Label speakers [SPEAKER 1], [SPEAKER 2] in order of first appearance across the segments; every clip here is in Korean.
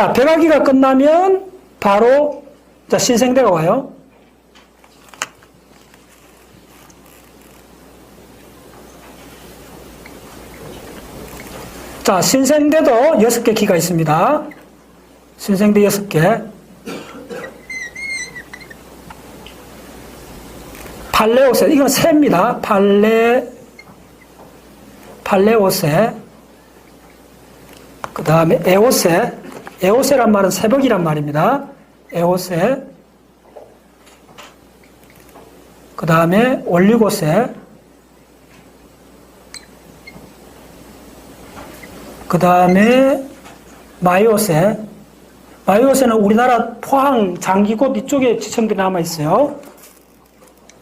[SPEAKER 1] 자, 백악기가 끝나면 바로 자, 신생대가 와요. 자, 신생대도 여섯 개 기가 있습니다. 신생대 여섯 개. 팔레오세, 이건 새입니다. 팔레, 팔레오세. 그 다음에 에오세. 에오세란 말은 새벽이란 말입니다. 에오세. 그 다음에 올리고세. 그 다음에 마이오세. 마이오세는 우리나라 포항 장기곳 이쪽에 지청들이 남아 있어요.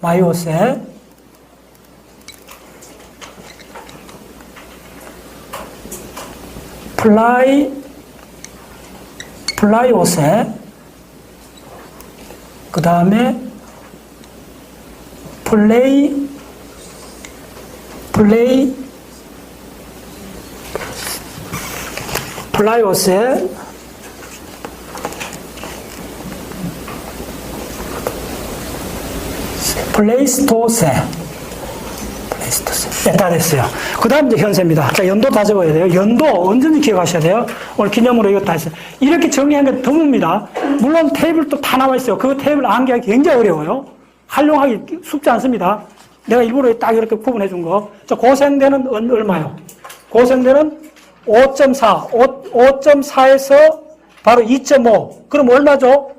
[SPEAKER 1] 마이오세. 플라이, 플라이오세. 그 다음에 플레이, 플레이, 플라이오세. 플레이스토세. 네, 다 됐어요. 그 다음 이제 현세입니다. 자, 연도 다 적어야 돼요. 연도 언제든지 기억하셔야 돼요. 오늘 기념으로 다 했어요. 이렇게 정리한 게 드뭅니다. 물론 테이블도 다 나와 있어요. 그 테이블 암기하기 굉장히 어려워요. 활용하기 쉽지 않습니다. 내가 일부러 딱 이렇게 구분해 준 거. 자, 고생대는 얼- 얼마요? 고생대는 5.4. 5.4에서 바로 2.5. 그럼 얼마죠?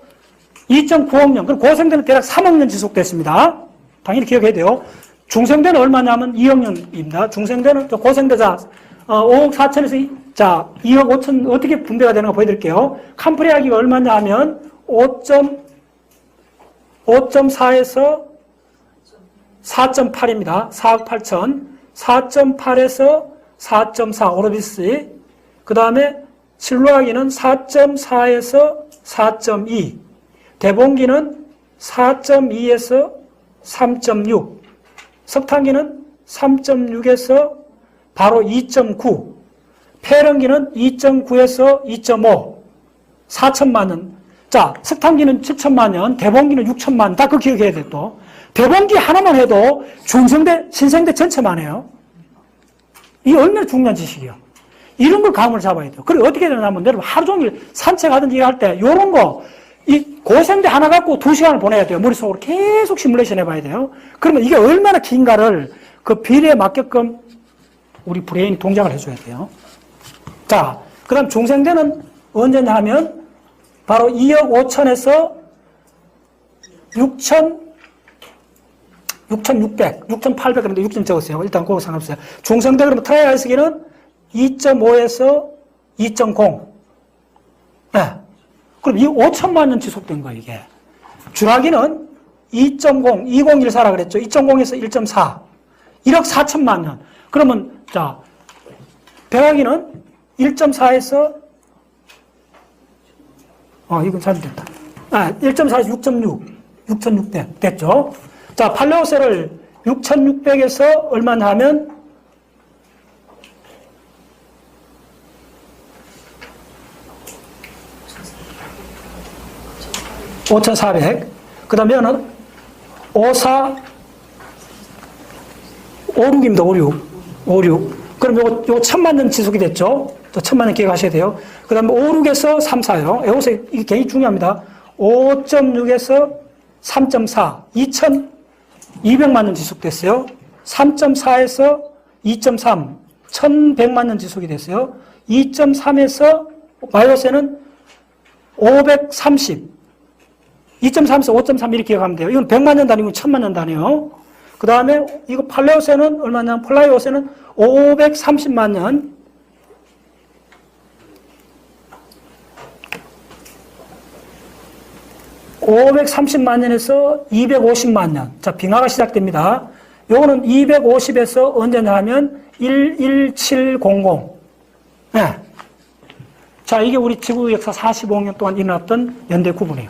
[SPEAKER 1] 2.9억 년. 그럼 고생대는 대략 3억 년 지속됐습니다. 당연히 기억해야 돼요. 중생대는 얼마냐면 2억 년입니다. 중생대는 저 고생대자 어, 5억 4천에서 이- 자 2억 5천 어떻게 분배가 되는 거 보여드릴게요. 캄프리아기가 얼마냐 하면 5. 5.4에서 4.8입니다. 4억 8천. 4.8에서 4.4 오르비스. 그 다음에 실로아기는 4.4에서 4.2. 대봉기는 4.2에서 3.6. 석탄기는 3.6에서 바로 2.9. 폐렴기는 2.9에서 2.5. 4천만 년. 자, 석탄기는 7천만 년, 대봉기는 6천만 년. 다그 기억해야 돼, 또. 대봉기 하나만 해도 중생대, 신생대 전체만 해요. 이게 얼마나 중요한 지식이에요. 이런 걸 감을 잡아야 돼요. 그리고 어떻게 되냐면, 여러분 하루 종일 산책하든지 일할 때, 요런 거, 이 고생대 하나 갖고 두 시간을 보내야 돼요. 머릿속으로 계속 시뮬레이션 해봐야 돼요. 그러면 이게 얼마나 긴가를 그 비례에 맞게끔 우리 브레인이 동작을 해줘야 돼요. 자, 그 다음 중생대는 언제냐 하면 바로 2억 5천에서 6천, 6,600, 6,800 그런데 6점 적었어요. 일단 그거 상관없어요. 중생대 그러면 트라이아이스기는 2.5에서 2.0. 네. 그럼 이 5천만 년 지속된 거예요, 이게. 주라기는 2.0, 2014라 그랬죠. 2.0에서 1.4. 1억 4천만 년. 그러면, 자, 백악기는 1.4에서, 어, 이건 잘못됐다. 아, 1.4에서 6.6. 6,600. 됐죠? 자, 팔레오세를 6,600에서 얼마나 하면 5,400. 그 다음에는 54, 56입니다. 56. 56. 그럼 요거, 요거 천만 년 지속이 됐죠? 또 천만 년 기억하셔야 돼요. 그 다음에 56에서 3, 4요. 에오세, 이게 굉장히 중요합니다. 5.6에서 3.4. 2,200만 년 지속됐어요. 3.4에서 2.3. 1,100만 년 지속이 됐어요. 2.3에서 마이오세는 530. 2.3에서 5.3 이렇게 기억하면 돼요. 이건 100만 년 단위고 1000만 년 단위요. 그 다음에 이거 팔레오세는 얼마냐? 플라이오세는 530만 년. (530만 년에서 250만 년). 자, 빙하가 시작됩니다. 요거는 250에서 언제냐 하면 11700. 네. 자, 이게 우리 지구 역사 45년 동안 일어났던 연대 구분이에요.